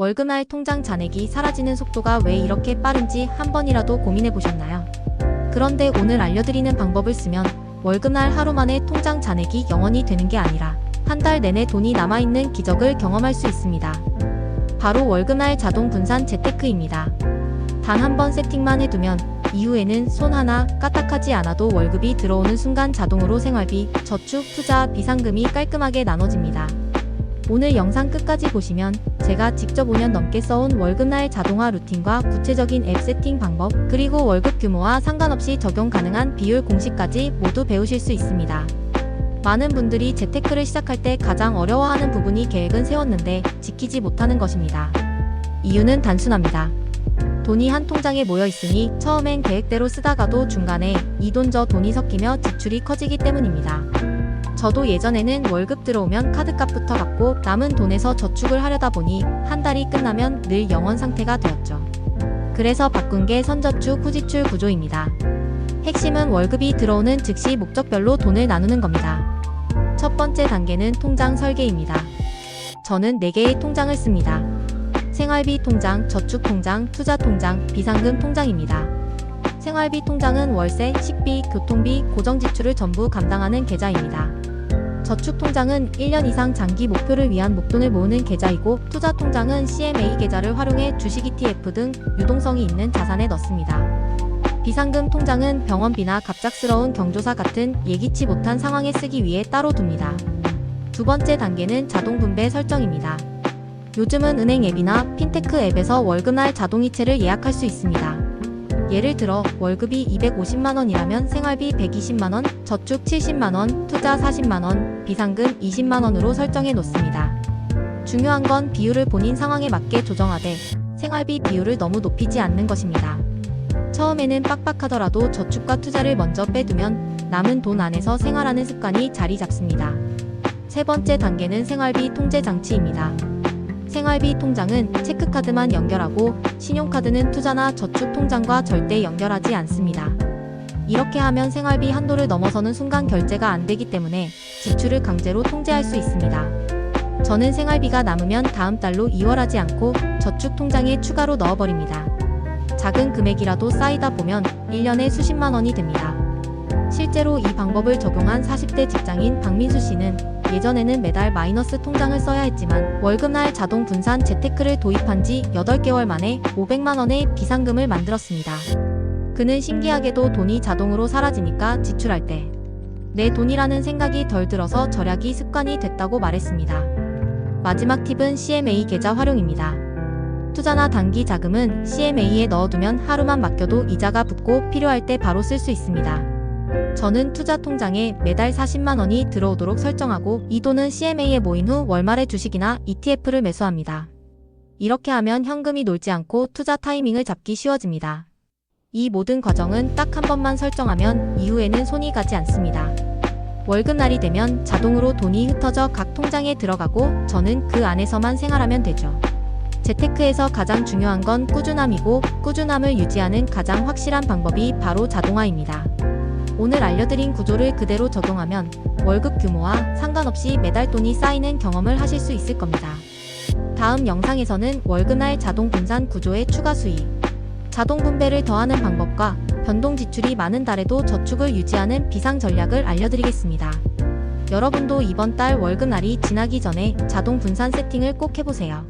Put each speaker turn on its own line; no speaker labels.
월급날 통장 잔액이 사라지는 속도가 왜 이렇게 빠른지 한 번이라도 고민해 보셨나요? 그런데 오늘 알려드리는 방법을 쓰면 월급날 하루 만에 통장 잔액이 영원히 되는 게 아니라 한 달 내내 돈이 남아있는 기적을 경험할 수 있습니다. 바로 월급날 자동 분산 재테크입니다. 단 한 번 세팅만 해두면 이후에는 손 하나 까딱하지 않아도 월급이 들어오는 순간 자동으로 생활비, 저축, 투자, 비상금이 깔끔하게 나눠집니다. 오늘 영상 끝까지 보시면 제가 직접 5년 넘게 써온 월급날 자동화 루틴과 구체적인 앱 세팅 방법, 그리고 월급 규모와 상관없이 적용 가능한 비율 공식까지 모두 배우실 수 있습니다. 많은 분들이 재테크를 시작할 때 가장 어려워하는 부분이 계획은 세웠는데 지키지 못하는 것입니다. 이유는 단순합니다. 돈이 한 통장에 모여 있으니 처음엔 계획대로 쓰다가도 중간에 이 돈 저 돈이 섞이며 지출이 커지기 때문입니다. 저도 예전에는 월급 들어오면 카드값부터 받고 남은 돈에서 저축을 하려다 보니 한 달이 끝나면 늘 영원 상태가 되었죠. 그래서 바꾼 게 선저축 후지출 구조입니다. 핵심은 월급이 들어오는 즉시 목적별로 돈을 나누는 겁니다. 첫 번째 단계는 통장 설계입니다. 저는 4개의 통장을 씁니다. 생활비 통장, 저축 통장, 투자 통장, 비상금 통장입니다. 생활비 통장은 월세, 식비, 교통비, 고정 지출을 전부 감당하는 계좌입니다. 저축 통장은 1년 이상 장기 목표를 위한 목돈을 모으는 계좌이고 투자 통장은 CMA 계좌를 활용해 주식 ETF 등 유동성이 있는 자산에 넣습니다. 비상금 통장은 병원비나 갑작스러운 경조사 같은 예기치 못한 상황에 쓰기 위해 따로 둡니다. 두 번째 단계는 자동 분배 설정입니다. 요즘은 은행 앱이나 핀테크 앱에서 월급날 자동이체를 예약할 수 있습니다. 예를 들어 월급이 250만원이라면 생활비 120만원, 저축 70만원, 투자 40만원, 비상금 20만원으로 설정해 놓습니다. 중요한 건 비율을 본인 상황에 맞게 조정하되 생활비 비율을 너무 높이지 않는 것입니다. 처음에는 빡빡하더라도 저축과 투자를 먼저 빼두면 남은 돈 안에서 생활하는 습관이 자리 잡습니다. 세 번째 단계는 생활비 통제 장치입니다. 생활비 통장은 체크카드만 연결하고 신용카드는 투자나 저축 통장과 절대 연결하지 않습니다. 이렇게 하면 생활비 한도를 넘어서는 순간 결제가 안 되기 때문에 지출을 강제로 통제할 수 있습니다. 저는 생활비가 남으면 다음 달로 이월하지 않고 저축 통장에 추가로 넣어버립니다. 작은 금액이라도 쌓이다 보면 1년에 수십만 원이 됩니다. 실제로 이 방법을 적용한 40대 직장인 박민수 씨는 예전에는 매달 마이너스 통장을 써야 했지만 월급날 자동 분산 재테크를 도입한 지 8개월 만에 500만 원의 비상금을 만들었습니다. 그는 신기하게도 돈이 자동으로 사라지니까 지출할 때 내 돈이라는 생각이 덜 들어서 절약이 습관이 됐다고 말했습니다. 마지막 팁은 CMA 계좌 활용입니다. 투자나 단기 자금은 CMA에 넣어두면 하루만 맡겨도 이자가 붙고 필요할 때 바로 쓸 수 있습니다. 저는 투자 통장에 매달 40만 원이 들어오도록 설정하고 이 돈은 CMA에 모인 후 월말에 주식이나 ETF를 매수합니다. 이렇게 하면 현금이 놀지 않고 투자 타이밍을 잡기 쉬워집니다. 이 모든 과정은 딱 한 번만 설정하면 이후에는 손이 가지 않습니다. 월급날이 되면 자동으로 돈이 흩어져 각 통장에 들어가고 저는 그 안에서만 생활하면 되죠. 재테크에서 가장 중요한 건 꾸준함이고 꾸준함을 유지하는 가장 확실한 방법이 바로 자동화입니다. 오늘 알려드린 구조를 그대로 적용하면 월급 규모와 상관없이 매달 돈이 쌓이는 경험을 하실 수 있을 겁니다. 다음 영상에서는 월급날 자동 분산 구조의 추가 수익, 자동 분배를 더하는 방법과 변동 지출이 많은 달에도 저축을 유지하는 비상 전략을 알려드리겠습니다. 여러분도 이번 달 월급날이 지나기 전에 자동 분산 세팅을 꼭 해보세요.